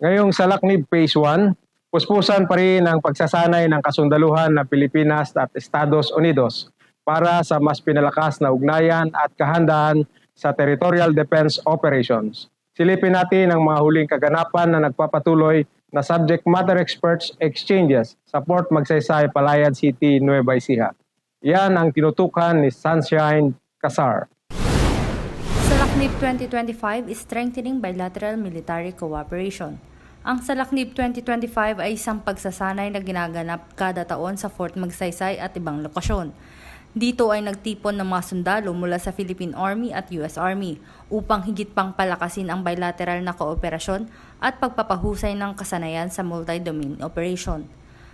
Ngayong sa Laknib Phase 1, puspusan pa rin ang pagsasanay ng kasundaluhan ng Pilipinas at Estados Unidos para sa mas pinalakas na ugnayan at kahandaan sa territorial defense operations. Silipin natin ang mga huling kaganapan na nagpapatuloy na subject matter experts exchanges sa Port Magsaysay, Palayan City, Nueva Ecija. Yan ang tinutukan ni Sunshine Casar. Salaknib 2025 is strengthening bilateral military cooperation. Ang Salaknib 2025 ay isang pagsasanay na ginaganap kada taon sa Fort Magsaysay at ibang lokasyon. Dito ay nagtipon ng mga sundalo mula sa Philippine Army at US Army upang higit pang palakasin ang bilateral na kooperasyon at pagpapahusay ng kasanayan sa multi-domain operation.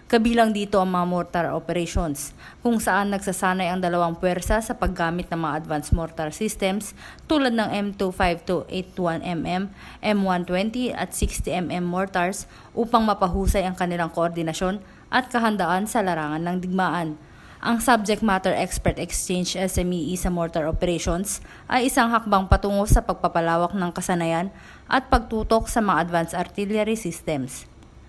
Kabilang dito ang mga mortar operations, kung saan nagsasanay ang dalawang puwersa sa paggamit ng mga advanced mortar systems tulad ng M252-81mm, M120 at 60mm mortars upang mapahusay ang kanilang koordinasyon at kahandaan sa larangan ng digmaan. Ang Subject Matter Expert Exchange SME sa mortar operations ay isang hakbang patungo sa pagpapalawak ng kasanayan at pagtutok sa mga advanced artillery systems.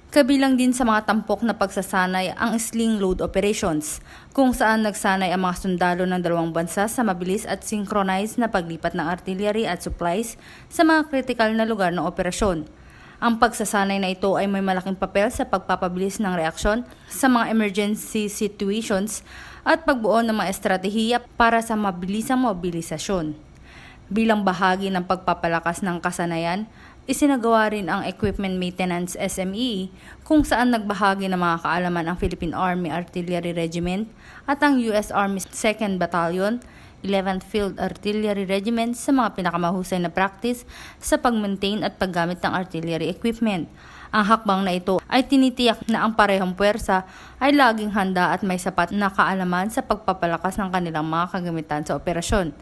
Kabilang din sa mga tampok na pagsasanay ang sling load operations, kung saan nagsanay ang mga sundalo ng dalawang bansa sa mabilis at synchronized na paglipat ng artillery at supplies sa mga kritikal na lugar ng operasyon. Ang pagsasanay na ito ay may malaking papel sa pagpapabilis ng reaksyon sa mga emergency situations at pagbuo ng mga estratehiya para sa mabilisang mobilisasyon. Bilang bahagi ng pagpapalakas ng kasanayan, isinagawa rin ang Equipment Maintenance SME kung saan nagbahagi ng mga kaalaman ang Philippine Army Artillery Regiment at ang US Army 2nd Battalion 11th Field Artillery Regiment sa mga pinakamahusay na practice sa pag-maintain at paggamit ng artillery equipment. Ang hakbang na ito ay tinitiyak na ang parehong puwersa ay laging handa at may sapat na kaalaman sa pagpapalakas ng kanilang mga kagamitan sa operasyon.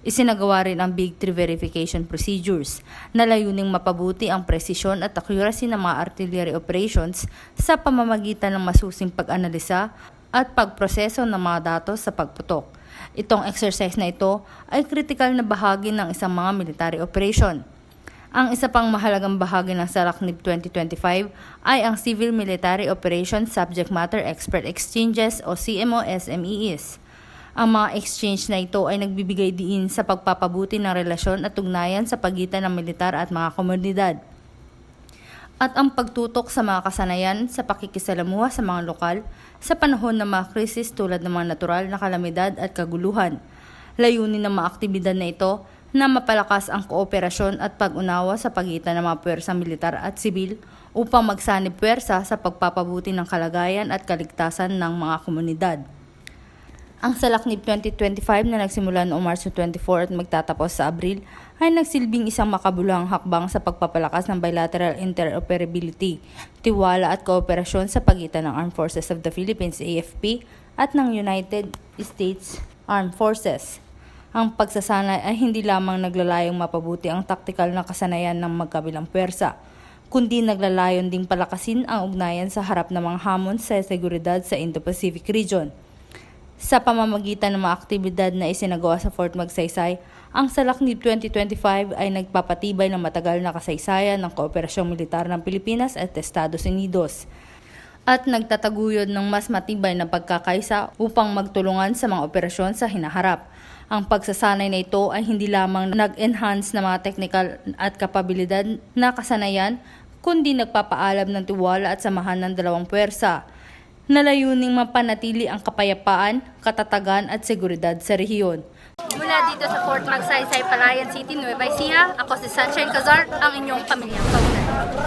Isinagawa rin ang Big Three verification procedures na layuning mapabuti ang presisyon at accuracy ng mga artillery operations sa pamamagitan ng masusing pag-analisa at pagproseso ng mga datos sa pagputok. Itong exercise na ito ay kritikal na bahagi ng isang mga military operation. Ang isa pang mahalagang bahagi ng Salaknib 2025 ay ang Civil Military Operations Subject Matter Expert Exchanges o CMO-SMEs. Ang mga exchange na ito ay nagbibigay diin sa pagpapabuti ng relasyon at ugnayan sa pagitan ng militar at mga komunidad at ang pagtutok sa mga kasanayan sa pakikisalamuha sa mga lokal sa panahon ng mga krisis tulad ng mga natural na kalamidad at kaguluhan. Layunin ng mga aktibidad na ito na mapalakas ang kooperasyon at pag-unawa sa pagitan ng mga puwersang militar at sibil upang magsanib puwersa sa pagpapabuti ng kalagayan at kaligtasan ng mga komunidad. Ang Salaknib 2025 na nagsimula noong Marso 24 at magtatapos sa Abril ay nagsilbing isang makabuluhang hakbang sa pagpapalakas ng bilateral interoperability, tiwala at kooperasyon sa pagitan ng Armed Forces of the Philippines AFP at ng United States Armed Forces. Ang pagsasanay ay hindi lamang naglalayong mapabuti ang taktikal na kasanayan ng magkabilang puwersa, kundi naglalayon ding palakasin ang ugnayan sa harap ng mga hamon sa seguridad sa Indo-Pacific region. Sa pamamagitan ng mga aktibidad na isinagawa sa Fort Magsaysay, ang Salaknib 2025 ay nagpapatibay ng matagal na kasaysayan ng kooperasyong militar ng Pilipinas at Estados Unidos at nagtataguyod ng mas matibay na pagkakaisa upang magtulungan sa mga operasyon sa hinaharap. Ang pagsasanay na ito ay hindi lamang nag-enhance ng mga technical at kapabilidad na kasanayan, kundi nagpapaalam ng tiwala at samahan ng dalawang puwersa na layuning mapanatili ang kapayapaan, katatagan at seguridad sa rehiyon. Mula dito sa Fort Magsaysay, Palayan City, Nueva Ecija, ako si Sunshine Cazar, ang inyong pamilyang kaunan.